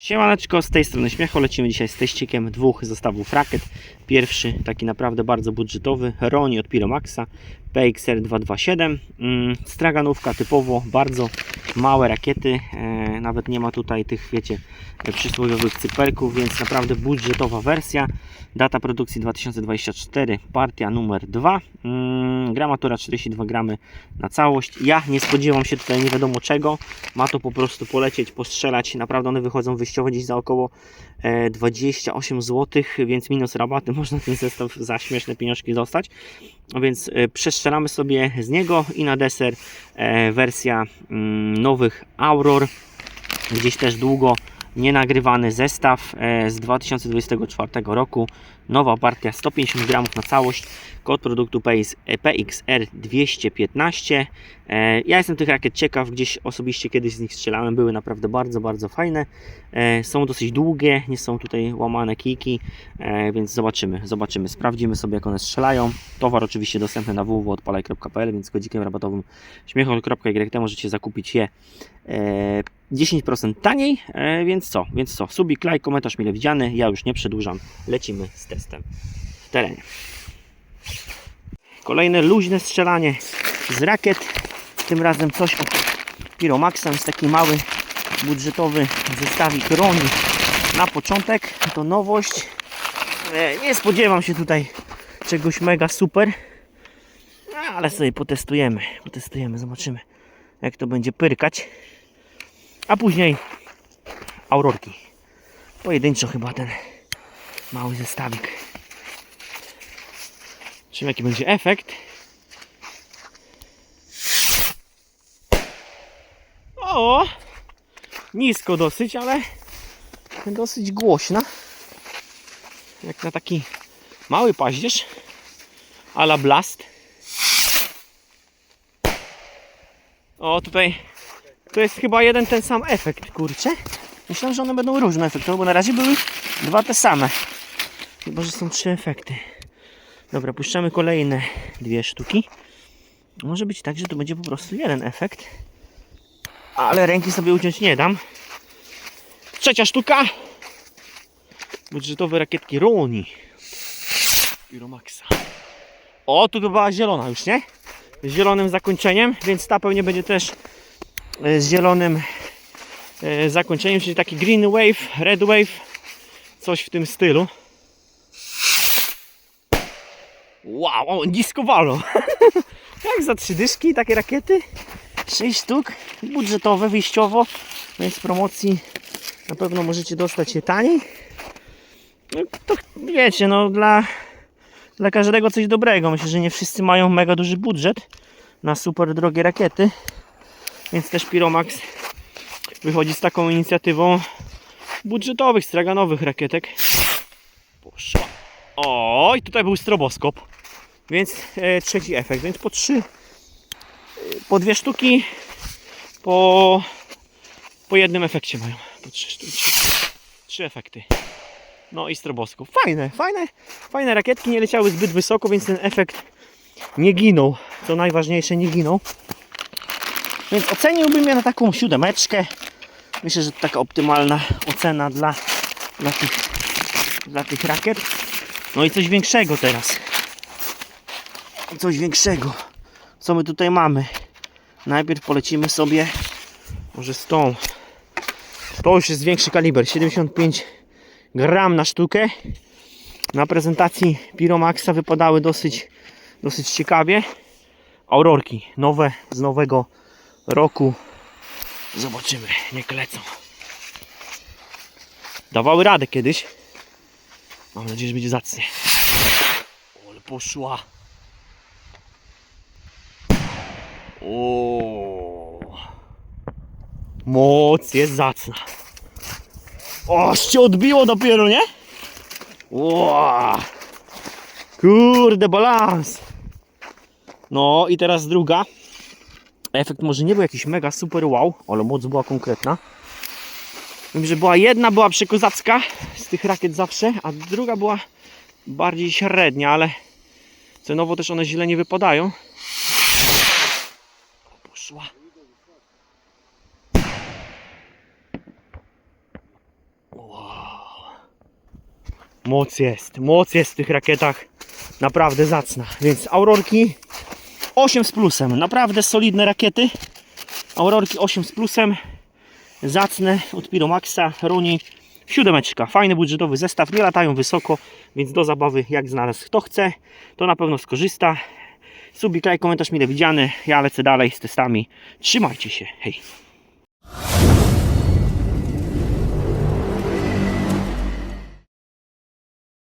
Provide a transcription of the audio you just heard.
Siemaneczko, z tej strony Śmiecho, lecimy dzisiaj z teścikiem dwóch zestawów rakiet. Pierwszy, taki naprawdę bardzo budżetowy, Roni od Piromaxa, PXR 227. Mm, Straganówka typowo, bardzo małe rakiety, e, nawet nie ma tutaj tych, wiecie, e, przysłowiowych cyperków, więc naprawdę budżetowa wersja. Data produkcji 2024, partia numer 2. Mm, gramatura 42 gramy na całość. Ja nie spodziewam się tutaj nie wiadomo czego. Ma to po prostu polecieć, postrzelać. Naprawdę one wychodzą wyjściowo gdzieś za około e, 28 zł, więc minus rabaty można ten zestaw za śmieszne pieniążki dostać. Więc e, przestrzelamy sobie z niego i na deser e, wersja mm, nowych Auror. Gdzieś też długo nienagrywany zestaw e, z 2024 roku. Nowa partia 150 gramów na całość. Kod produktu PX, e, PXR 215. E, Ja jestem tych rakiet ciekaw, gdzieś osobiście kiedyś z nich strzelałem. Były naprawdę bardzo, bardzo fajne. E, Są dosyć długie, nie są tutaj łamane kijki, więc zobaczymy, zobaczymy, sprawdzimy sobie jak one strzelają. Towar oczywiście dostępny na www.odpalaj.pl, więc z kodzikiem rabatowym śmiechol.yt możecie zakupić je e, 10% taniej, więc co, więc co, subik, like, komentarz mile widziany, ja już nie przedłużam, lecimy z testem w terenie. Kolejne luźne strzelanie z rakiet, tym razem coś od Piromaxa, jest taki mały budżetowy zestawik Roni na początek, to nowość, e, nie spodziewam się tutaj czegoś mega super, ale sobie potestujemy, potestujemy, zobaczymy jak to będzie pyrkać. A później aurorki. Pojedynczo chyba ten mały zestawik. Zobaczymy jaki będzie efekt. O! Nisko dosyć, ale dosyć głośna. Jak na taki mały paździerz. Ala blast. O, tutaj to jest chyba jeden ten sam efekt, kurczę. Myślałem, że one będą różne efekty, bo na razie były dwa te same. Chyba, że są trzy efekty. Dobra, puszczamy kolejne dwie sztuki. Może być tak, że to będzie po prostu jeden efekt. Ale ręki sobie uciąć nie dam. Trzecia sztuka. Budżetowe rakietki Roni. Piromaxa. O, tu była zielona już, nie? Z zielonym zakończeniem, więc ta pewnie będzie też e, z zielonym e, zakończeniem, czyli taki green wave, red wave, coś w tym stylu. Wow, o, nisko. Jak za trzy dyszki takie rakiety? 6 sztuk, budżetowe, wyjściowo, więc z promocji na pewno możecie dostać je taniej. No, to wiecie, no dla, dla każdego coś dobrego. Myślę, że nie wszyscy mają mega duży budżet na super drogie rakiety. Więc też Piromax wychodzi z taką inicjatywą budżetowych, straganowych rakietek. Poszła. O, i tutaj był stroboskop. Więc e, trzeci efekt, więc po trzy, e, po dwie sztuki, po, po jednym efekcie mają. Po trzy sztuki. Trzy, efekty. No i stroboskop. Fajne, fajne, fajne rakietki nie leciały zbyt wysoko, więc ten efekt nie ginął. Co najważniejsze, nie ginął. Więc oceniłbym je na taką siódemeczkę. Myślę, że to taka optymalna ocena dla, dla, tych, dla tych rakiet. No i coś większego teraz. Coś większego. Co my tutaj mamy? Najpierw polecimy sobie może z tą. To już jest większy kaliber, 75 gram na sztukę. Na prezentacji Piromaxa wypadały dosyć, dosyć ciekawie. Aurorki nowe z nowego roku. Zobaczymy, niech lecą. Dawały radę kiedyś. Mam nadzieję, że będzie zacnie. O, ale poszła. O. Moc jest zacna. O, się odbiło dopiero, nie? Ła. Kurde, balans. No i teraz druga. Efekt może nie był jakiś mega super wow, ale moc była konkretna. Wiem, że była jedna była przekozacka z tych rakiet zawsze, a druga była bardziej średnia, ale cenowo też one źle nie wypadają. Poszła. Moc jest, moc jest w tych rakietach naprawdę zacna. Więc Aurorki 8 z plusem, naprawdę solidne rakiety. Aurorki 8 z plusem, zacne od Piromaxa, Roni. Siódemeczka, fajny budżetowy zestaw, nie latają wysoko, więc do zabawy jak znalazł kto chce, to na pewno skorzysta. Subik, komentarz mile widziany, ja lecę dalej z testami. Trzymajcie się, hej!